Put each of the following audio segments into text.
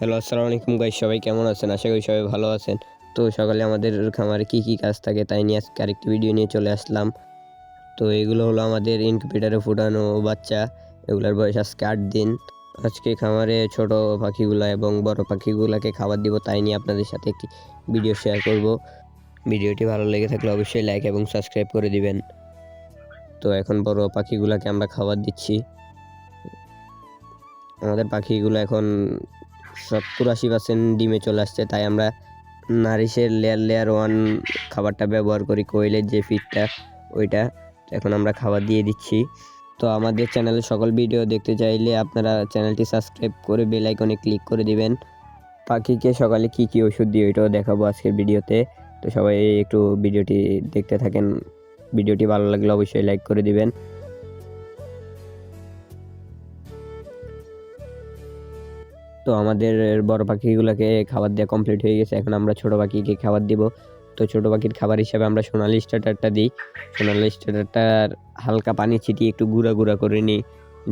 Hello, আসসালামু আলাইকুম guys সবাই কেমন আছেন? আশা করি সবাই ভালো আছেন। তো সকালে আমাদের খামারে কী কী কাজ থাকে তাই নিয়ে আজকে আরেকটি ভিডিও নিয়ে চলে আসলাম। তো এগুলো হলো আমাদের ইনকিউবেটারে ফুটানো বাচ্চা, এগুলোর বয়স আজকে আট দিন। আজকে খামারে ছোট পাখিগুলো এবং বড় পাখিগুলোকে খাবার দিব তাই নিয়ে আপনাদের সাথে একটি ভিডিও শেয়ার করব। ভিডিওটি ভালো লেগে থাকলে অবশ্যই লাইক এবং সাবস্ক্রাইব করে দিবেন। তো এখন বড় পাখিগুলোকে আমরা খাবার দিচ্ছি। আমাদের পাখিগুলো এখন সত্তর আশি পার্সেন্ট ডিমে চলে আসছে, তাই আমরা নারিশের লেয়ার লেয়ার ওয়ান খাবারটা ব্যবহার করি, কোয়েলের যে ফিডটা ওইটা। এখন আমরা খাবার দিয়ে দিচ্ছি। তো আমাদের চ্যানেলে সকল ভিডিও দেখতে চাইলে আপনারা চ্যানেলটি সাবস্ক্রাইব করে বেল আইকনে ক্লিক করে দিবেন। পাখিকে সকালে কি কি ওষুধ দিই ওইটাও দেখাবো আজকের ভিডিওতে তো সবাই একটু ভিডিওটি দেখতে থাকেন। ভিডিওটি ভালো লাগলে অবশ্যই লাইক করে দিবেন। তো আমাদের বড় পাখিগুলোকে খাবার দেওয়া কমপ্লিট হয়ে গেছে। এখন আমরা ছোট পাখিকে খাবার দিব। তো ছোট পাখির খাবার হিসাবে আমরা সোনালি স্টার্টারটা দিই। সোনালি স্টার্টারটার হালকা পানি ছিটিয়ে একটু গুঁড়া গুঁড়া করে নিই।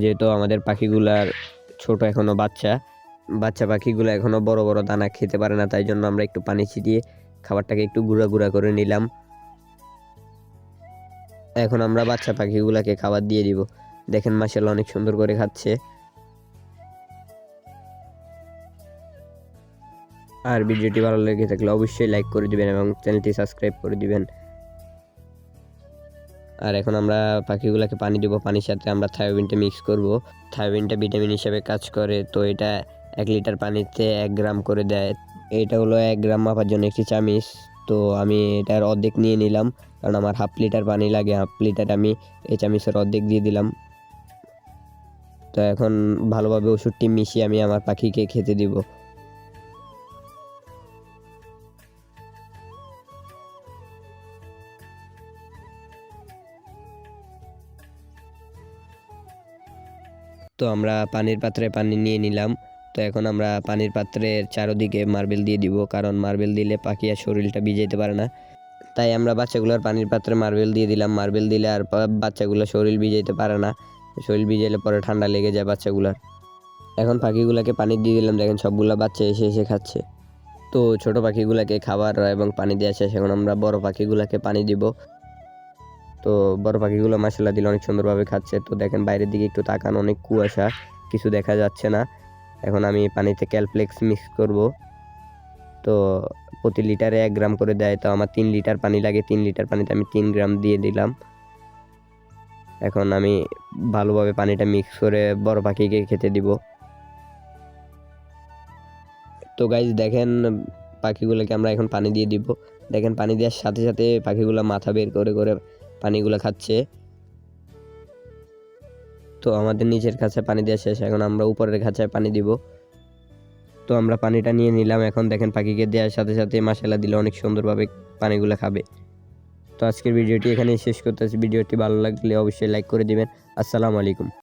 যেহেতু আমাদের পাখিগুলার ছোট এখনও বাচ্চা বাচ্চা পাখিগুলো এখনও বড় বড় দানা খেতে পারে না, তাই জন্য আমরা একটু পানি ছিটিয়ে খাবারটাকে একটু গুঁড়া গুঁড়া করে নিলাম। এখন আমরা বাচ্চা পাখিগুলোকে খাবার দিয়ে দিব। দেখেন মাসাল্লাহ অনেক সুন্দর করে খাচ্ছে। আর ভিডিওটি ভালো লেগে থাকলে অবশ্যই লাইক করে দিবেন এবং চ্যানেলটি সাবস্ক্রাইব করে দিবেন। আর এখন আমরা পাখিগুলোকে পানি দেবো, পানির সাথে আমরা থায়োবিনটা মিক্স করব। থায়োবিনটা ভিটামিন হিসেবে কাজ করে, তো এটা এক লিটার পানিতে এক গ্রাম করে দেয়। এটা হলো এক গ্রাম মাপার জন্য একটি চামিচ, তো আমি এটার অর্ধেক নিয়ে নিলাম, কারণ আমার হাফ লিটার পানি লাগে, হাফ লিটার আমি এই চামিচের অর্ধেক দিয়ে দিলাম। তো এখন ভালোভাবে ওষুধটি মিশিয়ে আমি আমার পাখিকে খেতে দিব। তো আমরা পানির পাত্রে পানি নিয়ে নিলাম। তো এখন আমরা পানির পাত্রের চারোদিকে মার্বেল দিয়ে দিব, কারণ মার্বেল দিলে পাখি আর শরীরটা ভিজাইতে পারে না। তাই আমরা বাচ্চাগুলোর পানির পাত্রে মার্বেল দিয়ে দিলাম। মার্বেল দিলে আর বাচ্চাগুলো শরীর ভিজাইতে পারে না। শরীর ভিজাইলে পরে ঠান্ডা লেগে যায় বাচ্চাগুলোর। এখন পাখিগুলোকে পানি দিয়ে দিলাম। দেখেন সবগুলো বাচ্চা এসে এসে খাচ্ছে। তো ছোট পাখিগুলোকে খাবার এবং পানি দেওয়া শেষ। এখন আমরা বড় পাখিগুলোকে পানি দিব। তো বড় পাখিগুলো মাসাল্লাহ দিলে অনেক সুন্দরভাবে খাচ্ছে। তো দেখেন বাইরের দিকে একটু তাকান, অনেক কুয়াশা, কিছু দেখা যাচ্ছে না। এখন আমি পানিতে ক্যালপ্লেক্স মিক্স করব। তো প্রতি লিটারে এক গ্রাম করে দেয়, তো আমার তিন লিটার পানি লাগে, তিন লিটার পানিতে আমি তিন গ্রাম দিয়ে দিলাম। এখন আমি ভালোভাবে পানিটা মিক্স করে বড় পাখিকে খেতে দিব। তো গাইজ দেখেন, পাখিগুলোকে আমরা এখন পানি দিয়ে দিব। দেখেন পানি দেওয়ার সাথে সাথে পাখিগুলো মাথা বের করে করে পানিগুলো খাচ্ছে। তো আমাদের নিচের কাছে পানি দেওয়া শেষ। এখন আমরা উপরের খাঁচায় পানি দিব। তো আমরা পানিটা নিয়ে নিলাম। এখন দেখেন পাখিকে দেওয়ার সাথে সাথে মাসালা দিলে অনেক সুন্দরভাবে পানিগুলো খাবে। তো আজকের ভিডিওটি এখানেই শেষ করতেছি। ভিডিওটি ভালো লাগলে অবশ্যই লাইক করে দিবেন। আসসালামু আলাইকুম।